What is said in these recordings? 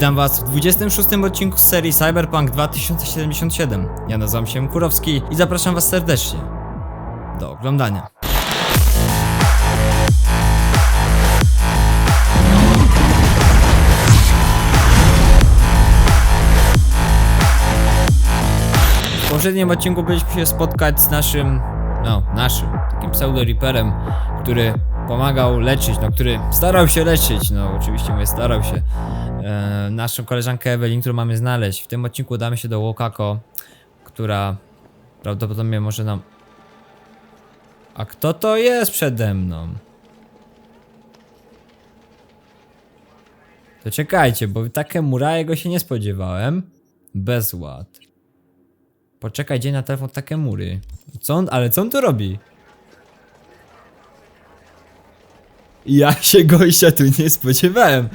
Witam Was w 26 odcinku z serii Cyberpunk 2077. Ja nazywam się Kurowski i zapraszam Was serdecznie do oglądania. W poprzednim odcinku byliśmy się spotkać z naszym, no, naszym, takim pseudo-reaperem, który pomagał leczyć, no, który starał się leczyć, no, oczywiście mówię, starał się, e, naszą koleżankę Evelyn, którą mamy znaleźć. W tym odcinku udamy się do Łokako, która prawdopodobnie może nam... A kto to jest przede mną? To czekajcie, bo takie murajego się nie spodziewałem. Bezład. Poczekaj dzień na telefon takie mury. Co on, ale co on tu robi? Ja się gościa tu nie spodziewałem.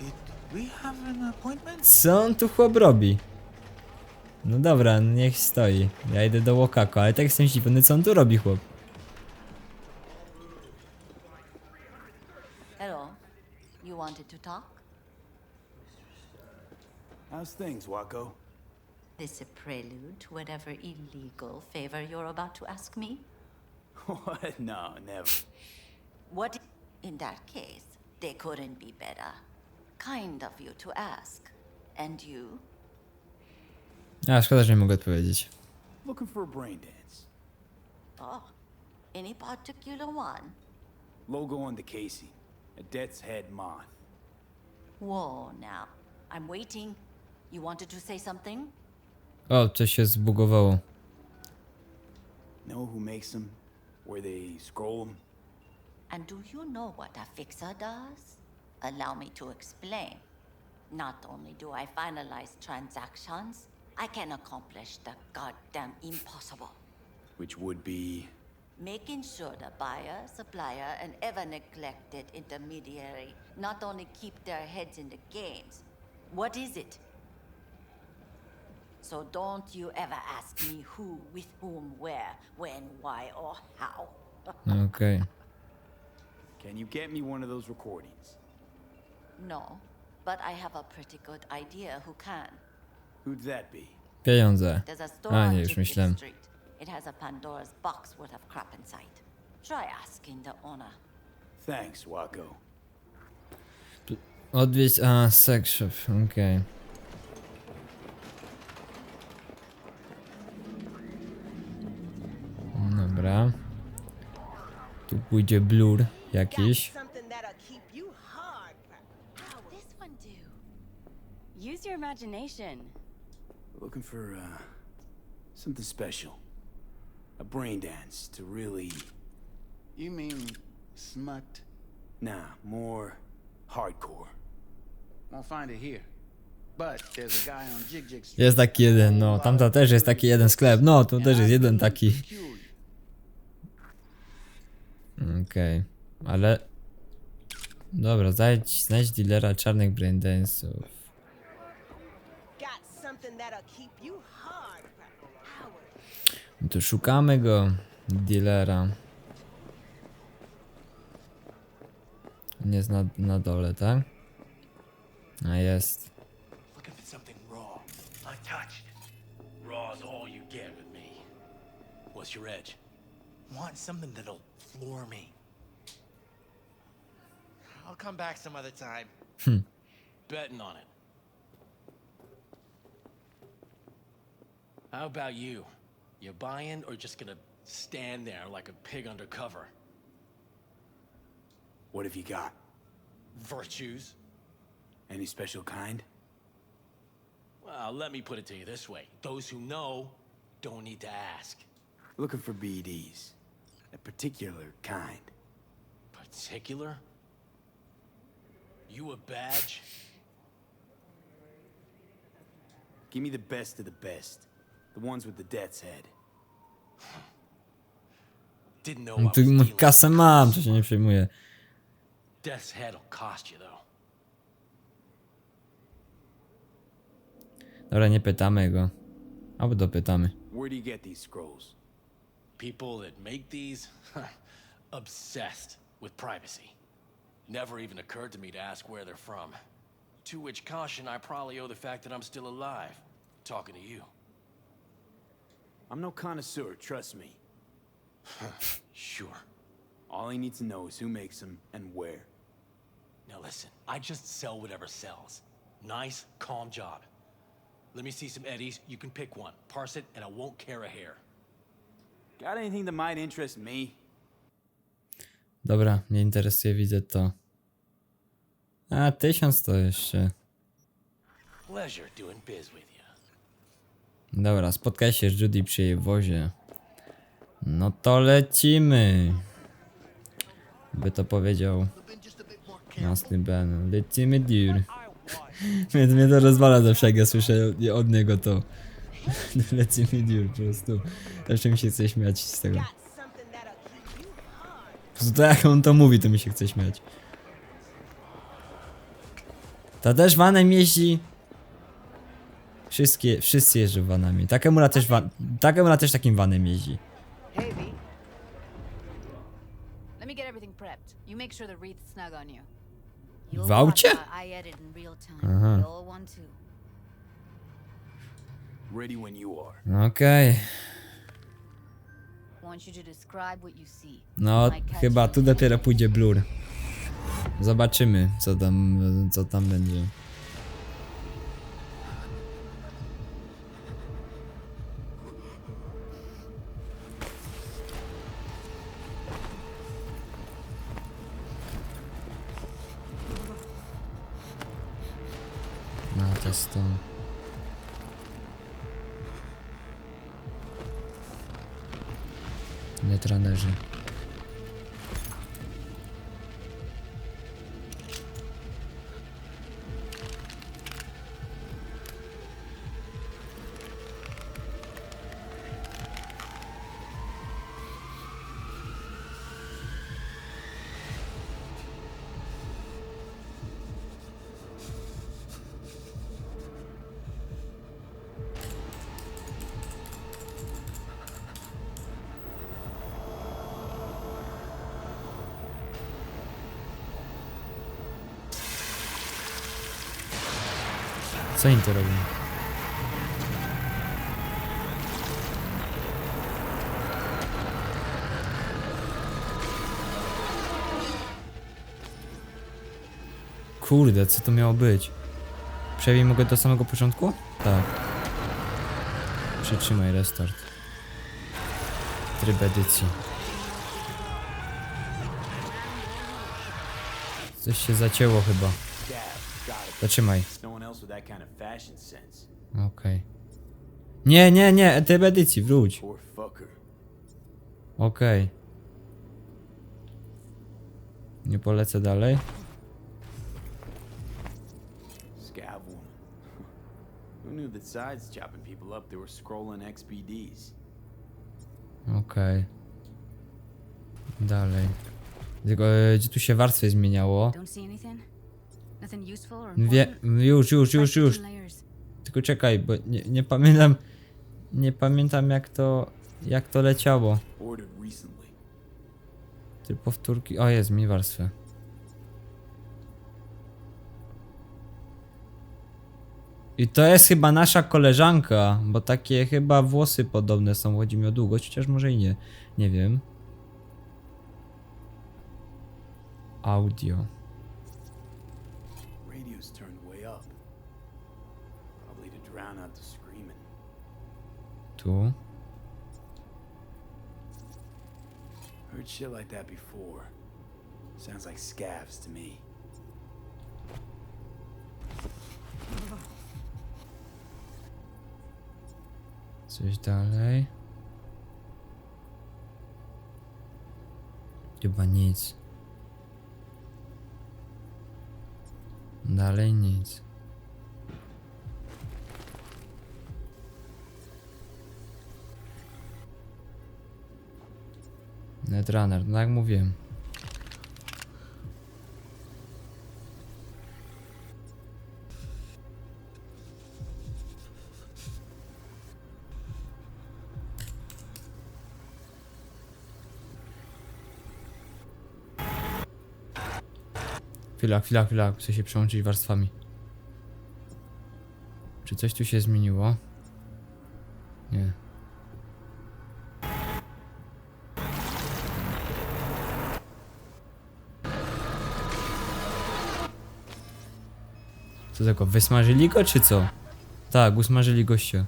Did we have an appointment? Co on tu chłop robi? No dobra, niech stoi. Ja idę do Łokako, ale tak jestem zdziwiony, co on tu robi chłop. Hello. You wanted to talk? How's things, Wako? This a prelude to whatever illegal favor you're about to ask me? What? No, never. What? In that case, they couldn't be better. Kind of you to ask. And you? A, szkoda, że nie mogę odpowiedzieć. Looking for a brain dance. Oh, any particular one? Logo on the Casey. A death's head moth. Whoa, now. I'm waiting. You wanted to say something? O, coś się zbugowało. Know who makes them? Where they scroll them? And do you know what a fixer does? Allow me to explain. Not only do I finalize transactions, I can accomplish the goddamn impossible. Which would be. Making sure the buyer, supplier, and ever neglected intermediary not only keep their heads in the games. What is it? So don't you ever ask me who, with whom, where, when, why, or how. okay. Can you get me one of those recordings? No, but I have a pretty good idea who can. Who'd that be? Pieniądze. There's a store A, on nie, już Jiggly myślałem. Street. It has a Pandora's box worth of crap inside. Try asking the owner. Thanks, Wako. Odwiedź, a, sex shop, okej. Dobra. Tu pójdzie blur jakiś. Use your imagination. Looking for, uh. something special. A brain dance to really. You mean smut? Nah, more hardcore. Won't find it here. But there's a guy on Jig Jig Street. Jest taki jeden, no, tamta też jest taki jeden sklep, no, tu też jest jeden taki. Okej, ale... Dobra, znajdź, znajdź dealera czarnych braindance'ów. No to szukamy go, dealera. On jest na, na dole, tak? A jest. What's your edge? Want something that'll floor me. I'll come back some other time. Hmm. Betting on it. How about you? You buying or just gonna stand there like a pig undercover? What have you got? Virtues? Any special kind? Well, let me put it to you this way. Those who know don't need to ask. Looking for BDs. A particular kind. Particular? You a badge? Give me the best of the best. The ones with the death's head. Didn't know No I tu was dealing kasę mam, to się nie przejmuje. Death's head'll cost you though. Dobra, nie pytamy go. Albo dopytamy. Where do you get these scrolls? People that make these obsessed with privacy. Never even occurred to me to ask where they're from. To which caution I probably owe the fact that I'm still alive. Talking to you. I'm no connoisseur, trust me. Sure. All I need to know is who makes them and where. Now listen, I just sell whatever sells. Nice, calm job. Let me see some eddies. You can pick one, parse it, and I won't care a hair. Got anything that might interest me? Dobra, mnie interesuje, widzę to. A, tysiąc to jeszcze. Pleasure doing biz with you. Dobra, spotkaj się z Judy przy jej wozie. No to lecimy. By to powiedział jasny Ben. Lecimy dur. mnie, mnie to rozwala zawsze jak ja słyszę od niego to. Lecimy dur po prostu. Zawsze mi się chce śmiać z tego. Po prostu tak jak on to mówi, to mi się chce śmiać. Ta też vanem jeździ. Wszystkie, wszyscy jeżdżą vanami. Takemura też, van, Takemura też takim vanem jeździ. Hey, V. Let me get everything prepped. You make sure the wreath's snug on you. You'll W aucie? time. Aha. Ready when you are. Okej. Want you to describe what you see. No, chyba tu dopiero pójdzie blur. Zobaczymy, co tam, co tam będzie. No, to jest to. Netranerzy. Co oni to robią? Kurde, co to miało być? Przejmij mogę do samego początku? Tak. Przytrzymaj restart. Tryb edycji. Coś się zacięło chyba. Zatrzymaj. Okej. Nie, nie, nie, tryb edycji, wróć. Okej. Nie polecę dalej. Okej. Dalej. Tylko, e, gdzie tu się warstwy zmieniało? Wie, już, już, już, już. Tylko czekaj, bo nie, nie pamiętam. Nie pamiętam jak to. Jak to leciało. Ty powtórki. O, jest mi warstwę. I to jest chyba nasza koleżanka, bo takie chyba włosy podobne są. Chodzi mi o długość, chociaż może i nie. Nie wiem. Audio. The screaming. Tu. Heard shit like that before. Sounds like scavs to me. Coś dalej. Chyba nic. Dalej nic. Netrunner, no jak mówiłem. Chwila, chwila, chwila. Chcę się przełączyć warstwami. Czy coś tu się zmieniło? Nie. Co tego? Wysmażyli go czy co? Tak, usmażyli gościa.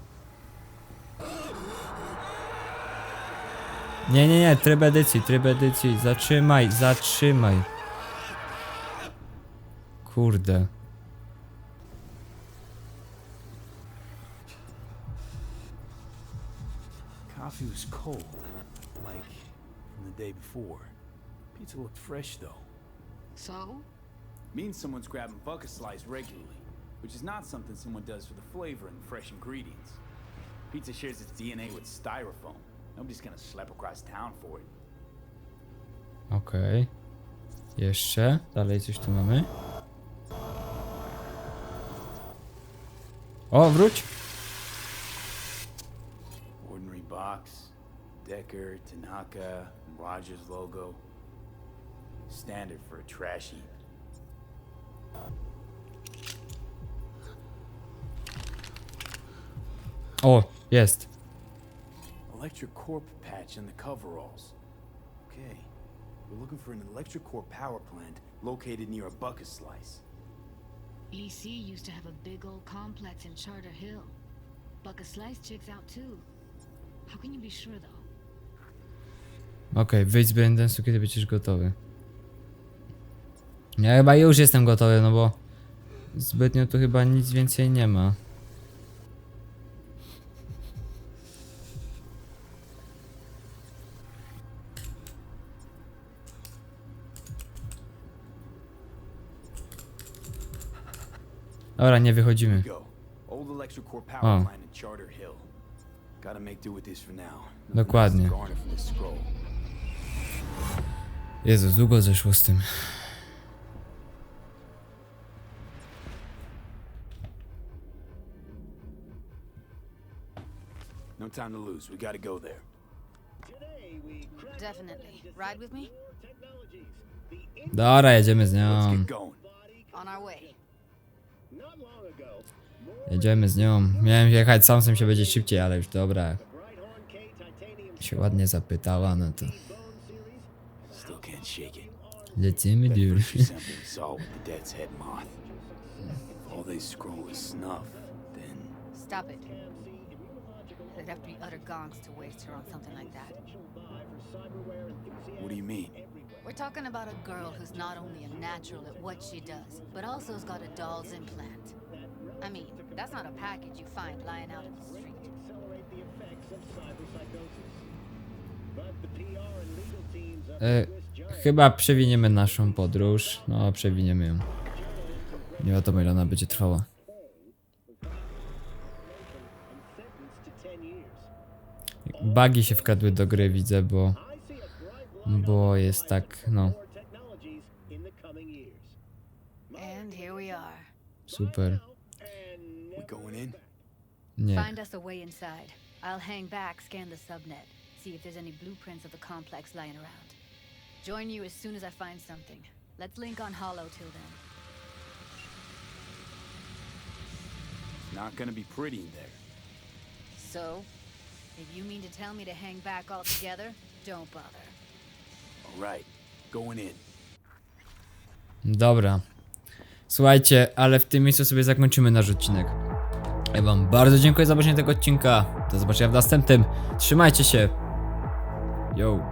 Nie, nie, nie, tryb edycji, tryb edycji. Zatrzymaj, zatrzymaj. Kurde. Coffee was cold, like from the day before. Pizza looked fresh though. So? Means someone's grabbing bucket slice regularly, which is not something someone does for the flavor and fresh ingredients. Pizza shares its DNA with styrofoam. Nobody's gonna slap across town for it. Okej. Jeszcze. Dalej coś tu mamy. O, wróć! Ordinary box, Decker, Tanaka, Rogers logo. Standard for a trash heap. Oh, o, jest. Electric Corp patch in the coveralls. Okay. We're looking for an Electric Corp power plant located near a bucket slice. EC used to have a big old complex in Charter Hill. Buck a Slice checks out too. How can you be sure though? Okej, wyjdź z Braindance'u, kiedy będziesz gotowy. Ja chyba już jestem gotowy, no bo zbytnio tu chyba nic więcej nie ma. Dobra, nie wychodzimy. Nothing Dokładnie. Jezus, długo zeszło z tym. Time to lose. We gotta go there. Definitely. Ride with me? Dobra, jedziemy z Let's nią. get going. On our way. Jedziemy z nią. Miałem jechać sam, sam się będzie szybciej, ale już dobra. Się ładnie zapytała, no to Still can't shake it. lecimy then Stop it. There'd have to be utter gonks to waste her on something like that. what do you mean? We're talking about a girl who's not only a natural at what she does, but also has got a doll's implant. I mean, that's not a package you find lying out in the street. E, chyba przewiniemy naszą podróż. No, przewiniemy ją. Nie wiadomo ile ona będzie trwała. Bugi się wkradły do gry, widzę, bo... Bo jest tak, no, super. Nie. Find us a way inside. I'll hang back, scan the subnet, see if there's any blueprints of the complex lying around. Join you as soon as I find something. Let's link on Hollow till then. Not gonna be pretty in there. So, If you mean to tell me to hang back altogether, don't bother. All right, going in. Dobra. Słuchajcie, ale w tym miejscu sobie zakończymy nasz odcinek. Ja wam bardzo dziękuję za zobaczenie tego odcinka. Do zobaczenia w następnym. Trzymajcie się. Yo.